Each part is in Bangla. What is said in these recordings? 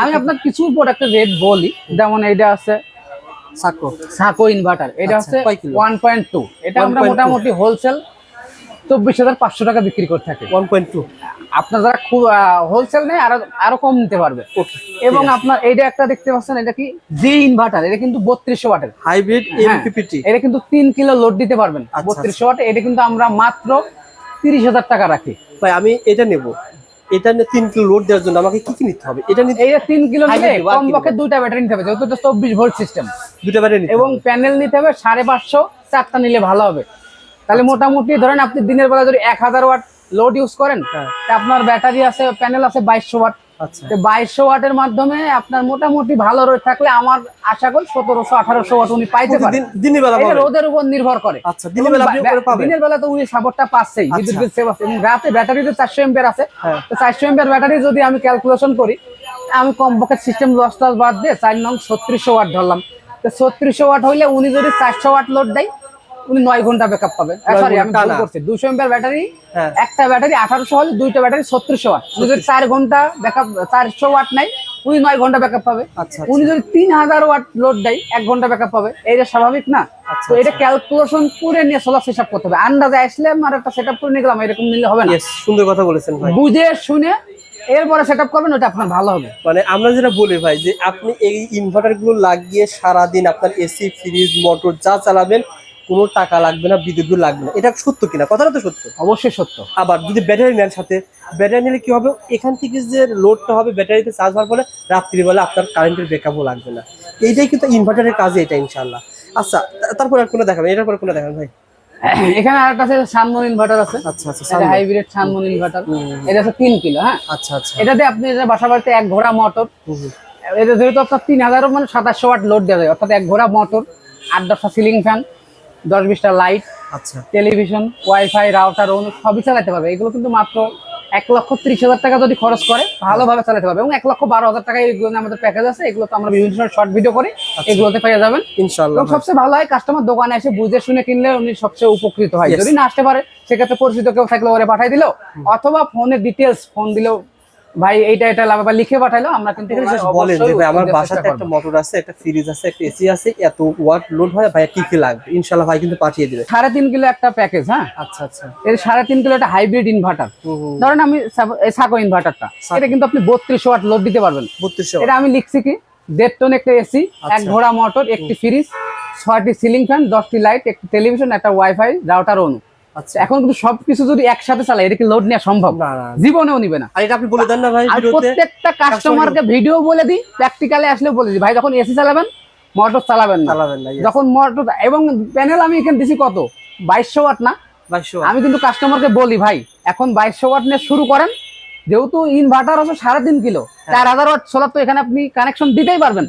আমি আপনার কিছু প্রোডাক্টের রেট বলি যেমন এইটা আছে সাকো। সাকো ইনভার্টার এটা আচ্ছা, হচ্ছে? ওয়ান পয়েন্ট টু এটা আমরা মোটামুটি হোলসেল চব্বিশ হাজার পাঁচশো টাকা বিক্রি করে থাকি। ওয়ান পয়েন্ট টু আপনার যারা খুব হোলসেল নেই আরও আরও কম নিতে পারবে। এবং আপনার এইটা একটা দেখতে পাচ্ছেন এটা কি? জি ইনভার্টার এটা কিন্তু বত্রিশশো ওয়াটের। হাইব্রিড হ্যাঁ, এমপিপিটি এটা কিন্তু তিন কিলো লোড দিতে পারবেন। আচ্ছা, বত্রিশশো ওয়াট এটা কিন্তু আমরা মাত্র তিরিশ হাজার টাকা রাখি। ভাই আমি এটা নেব। এটা নিয়ে তিন কিলো লোড দেওয়ার জন্য আমাকে কি কি নিতে হবে? এটা নিতে তিন কিলো নিলে কমপক্ষে দুইটা ব্যাটারি নিতে হবে যেহেতু চব্বিশ ভোল্ট সিস্টেম দুটো ব্যাটারি এবং প্যানেল নিতে হবে সাড়ে পাঁচশো চারটা নিলে ভালো হবে। তাহলে আচ্ছা। মোটামুটি ধরেন আপনি দিনের বেলা যদি এক হাজার ওয়াট লোড ইউজ করেন হ্যাঁ। তা আপনার ব্যাটারি আছে প্যানেল আছে বাইশশো ওয়াট বাইশশো ওয়াটের মাধ্যমে আপনার মোটামুটি ভালো রোদ থাকলে আমার আশা করি সতেরোশো আঠারোশো ওয়াট উনি পাইতে পারেন। রোদের উপর নির্ভর করে। আচ্ছা দিনের বেলা তো উনি সাপোর্টটা পাচ্ছেই। আচ্ছা। বিদ্যুৎ বিল সেভ আছে। রাতে ব্যাটারিতে চারশো এম্পিয়ার আছে। হ্যাঁ। তো চারশো এম্পিয়ার ব্যাটারি যদি আমি ক্যালকুলেশন করি আমি কমপক্ষে সিস্টেম লস টস বাদ দিয়ে চার নং ছত্রিশশো ওয়াট ধরলাম। তো ছত্রিশশো ওয়াট হইলে উনি যদি চারশো ওয়াট লোড দেয় উনি নয় ঘণ্টা ব্যাকআপ পাবে সরি আমি ভুল করছি। দুশো এম্পিয়ার ব্যাটারি। একটা ব্যাটারি আঠারোশো হলে দুইটা ব্যাটারি ছত্রিশশো ওয়াট যদি চার ঘণ্টা ব্যাকআপ চারশো ওয়াট নাই উনি নয় ঘণ্টা ব্যাকআপ পাবে। আচ্ছা উনি যদি তিন হাজার ওয়াট লোড দেয় এক ঘণ্টা ব্যাকআপ পাবে। এটা স্বাভাবিক না? আচ্ছা, তো এটা ক্যালকুলেশন করে নিয়ে সোলার সেটআপ করতে হবে। আন্দাজে আসলে আর একটা সেটআপ করে নিয়ে গেলাম এরকম নিলে হবে না। সুন্দর কথা বলেছেন ভাই। বুঝে শুনে এরপরে সেটআপ করবেন ওটা আপনার ভালো হবে। মানে আমরা যেটা বলি ভাই যে আপনি এই ইনভার্টারগুলো লাগিয়ে সারাদিন আপনার এসি ফ্রিজ মোটর যা চালাবেন কোনো টাকা লাগবে না বিদ্যুৎ বিল লাগবে না। এটা সত্য কিনা? কথাটা তো সত্য। অবশ্যই সত্য। আবার যদি ব্যাটারি নেন সাথে ব্যাটারি নিলে কি হবে? এখান থেকে যে লোডটা হবে ব্যাটারিতে চার্জ হওয়ার ফলে রাত্রিবেলা আপনার কারেন্টের ব্যাকআপও লাগবে না। এইটাই কিন্তু ইনভার্টারের কাজে এটা ইনশাল্লাহ আচ্ছা তারপর আর কোনো দেখাবেন? এটার পরে কোনো দেখাবেন ভাই? এখানে আর একটা আছে সানমন ইনভার্টার আছে। আচ্ছা আচ্ছা এটা হাইব্রিড সানমন ইনভার্টার এটা আছে তিন কিলো হ্যাঁ? আচ্ছা আচ্ছা। এটাতে আপনি যে বাসা বাড়িতে এক ঘোড়া মোটর। এটা যেহেতু আপনার তিন হাজারও মানে সাতাশশো ওয়াট লোড দেওয়া যায় অর্থাৎ এক ঘোড়া মোটর আট দশটা সিলিং ফ্যান দশ বিশটা লাইট আচ্ছা। টেলিভিশন ওয়াইফাই রাউটার সবই চালাতে পারবে। এগুলো কিন্তু মাত্র এক লক্ষ ত্রিশ হাজার টাকা যদি খরচ করে ভালোভাবে চালাতে পারবে। এবং এক লক্ষ বারো হাজার টাকা এগুলো নিয়ে আমাদের প্যাকেজ আছে। এগুলো তো আমরা বিভিন্ন সময় শর্ট ভিডিও করি এগুলোতে পেয়ে যাবেন। ইনশাল্লাহ সবচেয়ে ভালো হয় কাস্টমার দোকানে এসে বুঝে শুনে কিনলে উনি সবচেয়ে উপকৃত হয়। যদি না আসতে পারে সেক্ষেত্রে পরিচিত কেউ থাকলে ওরে পাঠাই দিলো। অথবা ফোনের ডিটেলস ফোন দিলেও ভাই এইটা এটা লাগবে বা লিখে পাঠাইলো আমরা কিন্তু বলেন যে ভাই আমার বাসাতে একটা মোটর আছে একটা ফ্রিজ আছে একটা এসি আছে এত ওয়াট লোড হয় ভাই কি কি লাগবে? ইনশাল্লাহ ভাই কিন্তু পাঠিয়ে দিবে। সাড়ে তিন কিলো একটা প্যাকেজ হ্যাঁ? আচ্ছা আচ্ছা। এর সাড়ে তিন কিলো একটা হাইব্রিড ইনভার্টার ধরেন আমি সাকো ইনভার্টারটা এটা কিন্তু আপনি বত্রিশ ওয়াট লোড দিতে পারবেন। বত্রিশশো এটা আমি লিখছি কি? দেড় টন একটা এসি এক আচ্ছা। ঘোড়া মোটর একটি ফ্রিজ ছয়টি সিলিং ফ্যান দশটি লাইট একটি টেলিভিশন একটা ওয়াইফাই রাউটার অনু। আচ্ছা এখন কিন্তু সবকিছু যদি একসাথে চালায় এটা কি লোড নেওয়া সম্ভব? জীবনেও নিবে না। আর এটা আপনি বলে দেন না ভাই প্রত্যেকটা কাস্টমারকে ভিডিও বলে দিই প্র্যাকটিক্যালে আসলে বলে দিই। ভাই যখন এসি চালাবেন মোটর চালাবেন না। চালাবেন না যখন মোটর এবং প্যানেল আমি এখানে দিছি কত? বাইশশো ওয়াট না? আমি কিন্তু কাস্টমারকে বলি ভাই এখন বাইশশো ওয়াট নিয়ে শুরু করেন। যেহেতু ইনভার্টার আছে সাড়ে তিন কিলো চার হাজার ওয়াট সোলার তো এখানে আপনি কানেকশন দিতেই পারবেন।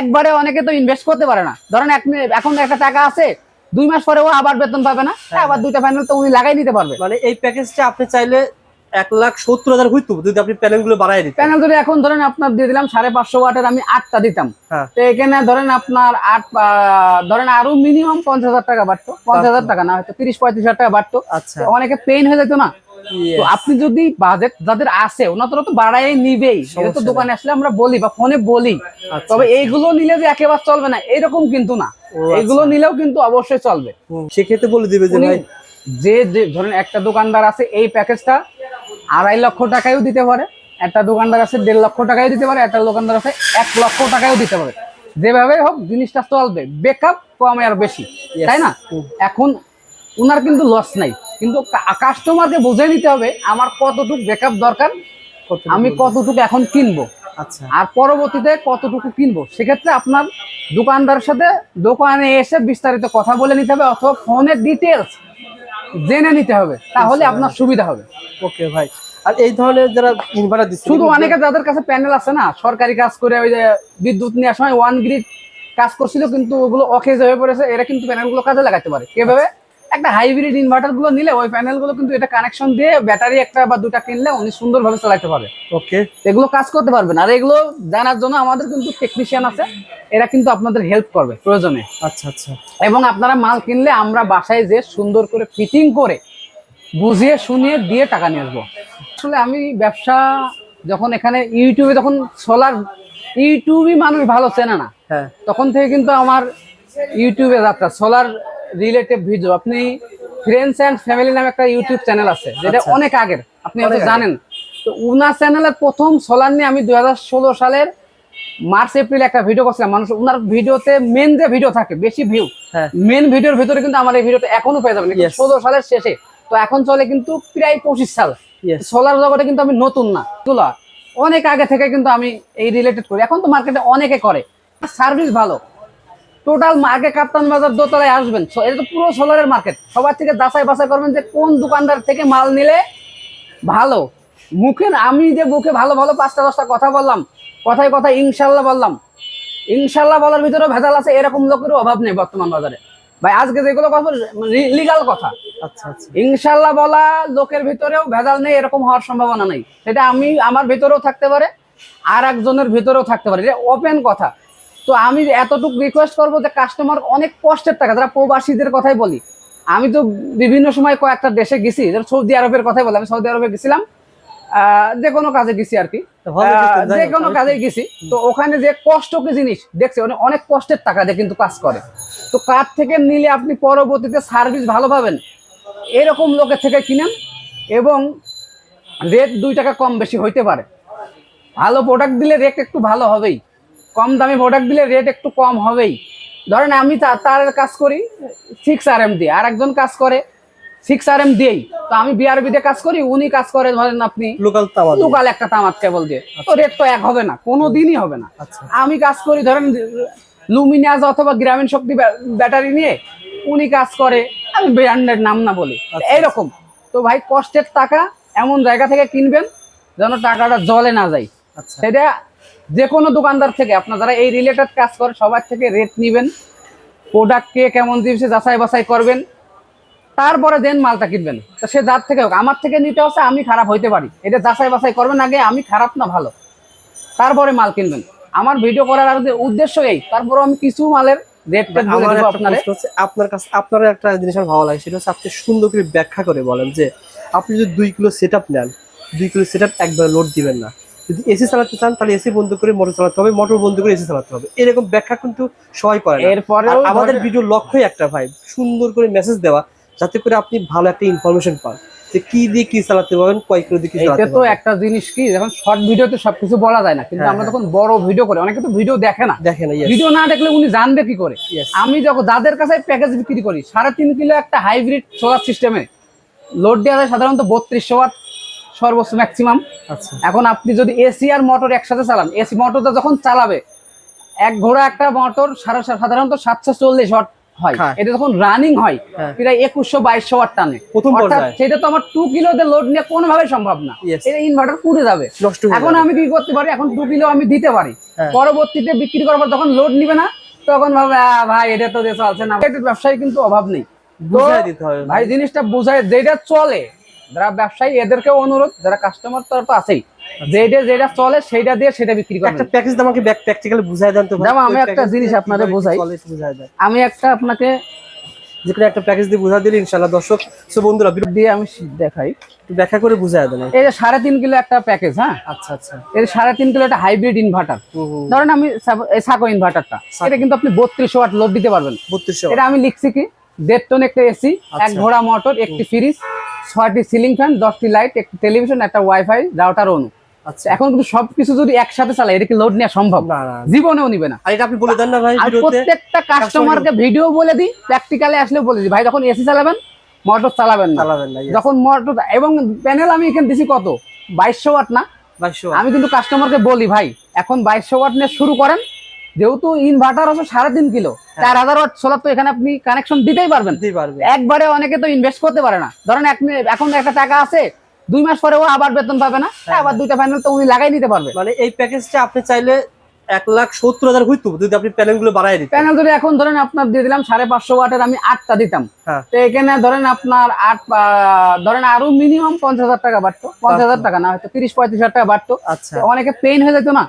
একবারে অনেকে তো ইনভেস্ট করতে পারে না। ধরেন এখন একটা টাকা আছে দুই মাস পরে ও আবার বেতন পাবে না আবার দুইটা প্যানেল তো উনি লাগাই নিতে পারবে। মানে এই প্যাকেজটা আপনি চাইলে এক লাখ সত্তর হাজার হইতো যদি আপনি প্যানেলগুলো বাড়াই দিতেন। প্যানেল যদি এখন ধরেন আপনার দিয়ে দিলাম সাড়ে পাঁচশো ওয়াটের আমি আটটা দিতাম। হ্যাঁ। তো এখানে ধরেন আপনার আট ধরেন আরও মিনিমাম পঞ্চাশ হাজার টাকা বাড়তো। পঞ্চাশ হাজার টাকা না হয়তো তিরিশ পঁয়ত্রিশ হাজার টাকা বাড়তো। আচ্ছা। অনেকে পেইন হয়ে যেত না। তো আপনি যদি বাজেট যাদের আছে ওনারা তো বাড়াই নিবেই। তো দোকানে আসলে আমরা বলি বা ফোনে বলি। আচ্ছা, তবে এইগুলো নিলে যে একেবারে চলবে না এরকম কিন্তু না। আচ্ছা। এইগুলো নিলেও কিন্তু অবশ্যই চলবে। সেক্ষেত্রে বলে দিবে যে ভাই যে যে ধরেন একটা দোকানদার আছে এই প্যাকেজটা আড়াই লক্ষ টাকায়ও দিতে পারে। একটা দোকানদার আছে দেড় লক্ষ টাকায় দিতে পারে। একটা দোকানদার আছে এক লক্ষ টাকায়ও দিতে পারে। যেভাবে হোক জিনিসটা চলবে। বেকআপ কমে আর বেশি। তাই না? এখন উনার কিন্তু লস নাই। কিন্তু কাস্টমারকে বুঝে নিতে হবে আমার কতটুকু বেকআপ দরকার আমি কতটুকু এখন কিনবো। আচ্ছা। আর পরবর্তীতে কতটুকু কিনবো? সেক্ষেত্রে আপনার দোকানদারের সাথে দোকানে এসে বিস্তারিত কথা বলে নিতে হবে অথবা ফোনের ডিটেলস জেনে নিতে হবে তাহলে আপনার সুবিধা হবে। ওকে ভাই। আর এই ধরনের যারা ইনভার্টার দিচ্ছে শুধু অনেকে যাদের কাছে প্যানেল আছে না সরকারি কাজ করে ওই যে বিদ্যুৎ নেওয়ার সময় ওয়ান গ্রিড কাজ করছিল কিন্তু ওগুলো অকেজ হয়ে পড়েছে এরা কিন্তু প্যানেলগুলো কাজে লাগাতে পারে। কীভাবে একটা হাইব্রিড ইনভার্টারগুলো নিলে ওই প্যানেলগুলো কিন্তু এটা কানেকশন দিয়ে ব্যাটারি একটা বা দুটা কিনলে উনি সুন্দরভাবে চালাতে পারে ওকে এগুলো কাজ করতে পারবেন। আর এগুলো জানার জন্য আমাদের কিন্তু টেকনিশিয়ান আছে। এরা কিন্তু আপনাদের হেল্প করবে প্রয়োজনে। আচ্ছা আচ্ছা। এবং আপনারা মাল কিনলে আমরা বাসায় যে সুন্দর করে ফিটিং করে বুঝিয়ে শুনিয়ে দিয়ে টাকা নিয়ে আসব। আসলে আমি ব্যবসা যখন এখানে ইউটিউবে যখন সোলার ইউটিউবই মানুষ ভালো চেনে না। হ্যাঁ। তখন থেকে কিন্তু আমার ইউটিউবে যাত্রা। সোলার রিলেটেড ভিডিও আপনি ফ্রেন্ডস অ্যান্ড ফ্যামিলি নামে একটা ইউটিউব চ্যানেল আছে যেটা আচ্ছা। অনেক আগের। আপনি হয়তো জানেন। তো উনার চ্যানেলের প্রথম সোলার নিয়ে আমি দুই সালের মার্চ এপ্রিল একটা ভিডিও করছিলাম। মানুষ উনার ভিডিওতে মেন যে ভিডিও থাকে বেশি ভিউ মেন ভিডিওর ভিতরে কিন্তু আমার এই ভিডিওটা এখনও পেয়ে যাবেন. ষোলো সালের শেষে। তো এখন চলে কিন্তু প্রায় পঁচিশ সাল। সোলার জগতে কিন্তু আমি নতুন না। তুলা অনেক আগে থেকে কিন্তু আমি এই রিলেটেড করি। এখন তো মার্কেটে অনেকে করে। সার্ভিস ভালো। টোটাল আগে কাপ্তান বাজার দোতলায় আসবেন। এটা তো পুরো সোলারের মার্কেট সবার থেকে যাচাই বাছাই করবেন যে কোন দোকানদার থেকে মাল নিলে ভালো। মুখে আমি যে মুখে ভালো ভালো পাঁচটা দশটা কথা বললাম কথায় কথা ইনশাল্লাহ বললাম। ইনশাল্লাহ বলার ভিতরেও ভেজাল আছে এরকম লোকেরও অভাব নেই বর্তমান বাজারে। ভাই আজকে যেগুলো কথা লিগাল কথা। আচ্ছা আচ্ছা। ইনশাল্লাহ বলা লোকের ভিতরেও ভেজাল নেই এরকম হওয়ার সম্ভাবনা নেই। সেটা আমি আমার ভিতরেও থাকতে পারে আর একজনের ভিতরেও থাকতে পারে। এটা ওপেন কথা। তো আমি এতটুকু রিকোয়েস্ট করব যে কাস্টমার অনেক কষ্টের টাকা যারা প্রবাসীদের কথাই বলি। আমি তো বিভিন্ন সময় কয়েকটা দেশে গেছি যেমন সৌদি আরবের কথাই বলি আমি সৌদি আরবে গেছিলাম যে কোনো কাজে গেছি আর কি। যে কোনো কাজে গেছি। তো ওখানে যে কষ্ট কি জিনিস দেখছি অনেক অনেক কষ্টের টাকা দিয়ে কিন্তু কাজ করে। তো কার থেকে নিলে আপনি পরবর্তীতে সার্ভিস ভালো পাবেন? এরকম লোকের থেকে কিনেন এবং রেট দুই টাকা কম বেশি হইতে পারে। ভালো প্রোডাক্ট দিলে রেট একটু ভালো হবেই। কম দামি প্রোডাক্ট দিলে রেট একটু কম হবেই। ধরেন আমি তার কাজ করি সিক্স আর এম দিয়ে আর একজন কাজ করে সিক্স আর এম দিয়েই। তো আমি বিআরবি দিয়ে কাজ করি উনি কাজ করে ধরেন আপনি লোকাল লোকাল একটা তামাক কেবল দিয়ে। তো রেট তো এক হবে না কোনো দিনই হবে না। আচ্ছা। আমি কাজ করি ধরেন লুমিনাস অথবা গ্রামীণ শক্তি ব্যাটারি নিয়ে উনি কাজ করে আমি ব্র্যান্ডের নাম না বলি। আচ্ছা। এইরকম। তো ভাই কষ্টের টাকা এমন জায়গা থেকে কিনবেন যেন টাকাটা জলে না যায়। আচ্ছা। সেটা যে কোনো দোকানদার থেকে আপনার যারা এই রিলেটেড কাজ করে সবার থেকে রেট নিবেন। প্রোডাক্ট কে কেমন দিচ্ছে যাচাই বাছাই করবেন। তারপরে দেন মালটা কিনবেন। তো সে যার থেকে হোক আমার থেকে নিতে হচ্ছে আমি খারাপ হইতে পারি। এটা যাচাই বাছাই করবেন আগে আমি খারাপ না ভালো। তারপরে মাল কিনবেন। আমার ভিডিও করার আর উদ্দেশ্য এই তারপরে আমি কিছু মালের আপনারে। কাছে আপনার একটা জিনিস আমার ভালো লাগে সেটা হচ্ছে আপনি সুন্দর করে ব্যাখ্যা করে বলেন যে আপনি যদি দুই কিলো সেট আপ নেন দুই কিলো সেট আপ একবার লোড দিবেন না। যদি এসি চালাতে চান তাহলে এসি বন্ধ করে মোটর চালাতে হবে মোটর বন্ধ করে এসি চালাতে হবে। এরকম ব্যাখ্যা কিন্তু সবাই করে না। এরপরেও আর আমাদের ভিডিও লক্ষ্যই একটা ভাই সুন্দর করে মেসেজ দেওয়া যাতে করে আপনি ভালো একটা ইনফরমেশন পান। যে কি দিয়ে কি চালাতে পারবেন কয় কিলো দিয়ে কি চালাতে তো একটা জিনিস কি যখন শর্ট ভিডিওতে সবকিছু বলা যায় না কিন্তু হ্যাঁ, আমরা হ্যাঁ। যখন বড় ভিডিও করি অনেকে তো ভিডিও দেখে না। দেখেন yes, ভিডিও না দেখলে উনি জানবে কি করে? আমি যখন যাদের কাছে প্যাকেজ বিক্রি করি সাড়ে তিন কিলো একটা হাইব্রিড সোলার সিস্টেমে লোড দেওয়া যায় সাধারণত বত্রিশশো ওয়াট সর্বোচ্চ ম্যাক্সিমাম আচ্ছা। এখন আপনি যদি এসি আর মোটর একসাথে চালান এসি মোটরটা যখন চালাবে এক ঘোড়া একটা মোটর সারা সাধারণত সাতশো চল্লিশ ওয়াট হয়। হ্যাঁ। এটা যখন রানিং হয় হ্যাঁ। প্রায় একুশশো বাইশশো ওয়াট টানে। প্রথম সেটা তো আমার টু কিলোতে লোড নিয়ে কোনোভাবে সম্ভব না। এটা ইনভার্টার পুড়ে যাবে। এখন আমি কি করতে পারি? এখন দু কিলো আমি দিতে পারি। হ্যাঁ। পরবর্তীতে বিক্রি করার পর যখন লোড নিবে না তখন ভাবে "আহ, ভাই এটা তো চলছে না। ব্যবসায়ী কিন্তু অভাব নেই। ভাই জিনিসটা বোঝায় যেটা চলে যারা ব্যবসায়ী এদেরকে অনুরোধ যারা কাস্টমার তো তো আছেই যেটা যেটা চলে সেটা দিয়ে সেটা বিক্রি একটা করবেন প্যাকেজ আমাকে প্র্যাকটিক্যালি বুঝাই দেন তো। আমি একটা জিনিস দিয়ে আপনাদের কীভাবে কি বোঝাই। আমি একটা আপনাকে যে কোনো একটা প্যাকেজ দিয়ে বুঝা দিলে ইনশাআল্লাহ দর্শক সো বন্ধুরা দিয়ে আমি দেখাই। ব্যাখ্যা করে বুঝাই দেন এই যে সাড়ে তিন কিলো একটা প্যাকেজ হ্যাঁ? আচ্ছা আচ্ছা। এই সাড়ে তিন কিলো একটা হাইব্রিড ইনভার্টার ধরেন আমি সাকো ইনভার্টারটা এটা কিন্তু আপনি বত্রিশ ওয়াট লোড দিতে পারবেন। বত্রিশশো এটা আমি লিখছি কি? দেড় টন একটা এসি এক আচ্ছা। ঘোড়া মোটর একটি ফ্রিজ ছয়টি সিলিং ফ্যান দশটি লাইট একটি টেলিভিশন একটা ওয়াইফাই রাউটার অনু। আচ্ছা। এখন কিন্তু সবকিছু যদি একসাথে চালায় এটা কি লোড নেওয়া সম্ভব? না জীবনেও নিবে না। আর এটা আপনি বলে দেন না ভাই প্রত্যেকটা কাস্টমারকে ভিডিও বলে দিই প্র্যাকটিক্যালি আসলেও বলে দিই। ভাই যখন এসি চালাবেন মোটর চালাবেন না। চালাবেন না যখন মোটর এবং প্যানেল আমি এখানে দিছি কত? বাইশশো ওয়াট না? আমি কিন্তু কাস্টমারকে বলি ভাই এখন বাইশশো ওয়াট নিয়ে শুরু করেন যেহেতু ইনভার্টার আছে সাড়ে তিন কিলো হ্যাঁ। চার হাজার ওয়াট সোলার তো এখানে আপনি কানেকশন দিতেই পারবেন। একবারে অনেকে তো ইনভেস্ট করতে পারে না। ধরেন এখন একটা টাকা আছে দুই মাস পরে ও আবার বেতন পাবে না হ্যাঁ, আবার দুইটা প্যানেল তো উনি লাগাই নিতে পারবে। মানে এই প্যাকেজটা আপনি চাইলে এক লাখ সত্তর হাজার হইতো যদি আপনি প্যানেলগুলো বাড়াই দিতেন। প্যানেল এখন ধরেন আপনার দিয়ে দিলাম সাড়ে পাঁচশো ওয়াটের আমি আটটা দিতাম। হ্যাঁ। তো এখানে ধরেন আপনার আট ধরেন আরও মিনিমাম পঞ্চাশ হাজার টাকা বাড়তো। পঞ্চাশ হাজার টাকা না হয়তো তিরিশ পঁয়ত্রিশ হাজার টাকা বাড়তো। আচ্ছা। অনেকে পেইন হয়ে যেত না.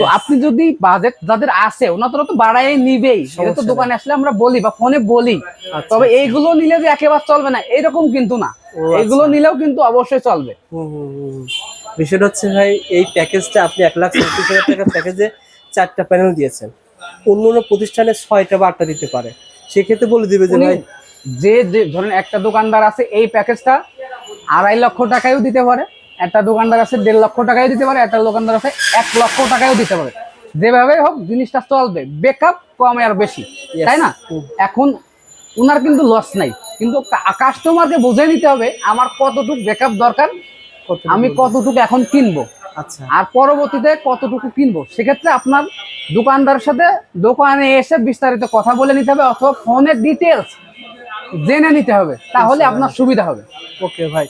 তো আপনি যদি বাজেট যাদের আছে ওনারা তো বাড়াই নিবেই। এটা তো দোকানে আসলে আমরা বলি বা ফোনে বলি। আচ্ছা, তবে এইগুলো নিলে যে একেবারে চলবে না এরকম কিন্তু না। আচ্ছা। এগুলো নিলেও কিন্তু অবশ্যই চলবে। বিষয়টা হচ্ছে ভাই এই প্যাকেজটা আপনি এক লাখ চৌত্রিশ হাজার টাকার প্যাকেজে চারটা প্যানেল দিয়েছেন। অন্য অন্য প্রতিষ্ঠানে ছয়টা বা আটটা দিতে পারে। সেক্ষেত্রে বলে দিবে যে ভাই যে যে ধরেন একটা দোকানদার আছে এই প্যাকেজটা আড়াই লক্ষ টাকায়ও দিতে পারে। একটা দোকানদার আছে দেড় লক্ষ টাকায়ও দিতে পারে একটা দোকানদার আছে এক লক্ষ টাকায়ও দিতে পারে। যেভাবে হোক জিনিসটা চলবে। বেকআপ কমে আর বেশি তাই না? এখন ওনার কিন্তু লস নাই। কিন্তু কাস্টমারকে বুঝে নিতে হবে আমার কতটুকু বেকআপ দরকার আমি কতটুকু এখন কিনবো? আচ্ছা। আর পরবর্তীতে কতটুকু কিনবো? সেক্ষেত্রে আপনার দোকানদারের সাথে দোকানে এসে বিস্তারিত কথা বলে নিতে হবে অথবা ফোনের ডিটেলস জেনে নিতে হবে তাহলে আপনার সুবিধা হবে। ওকে ভাই।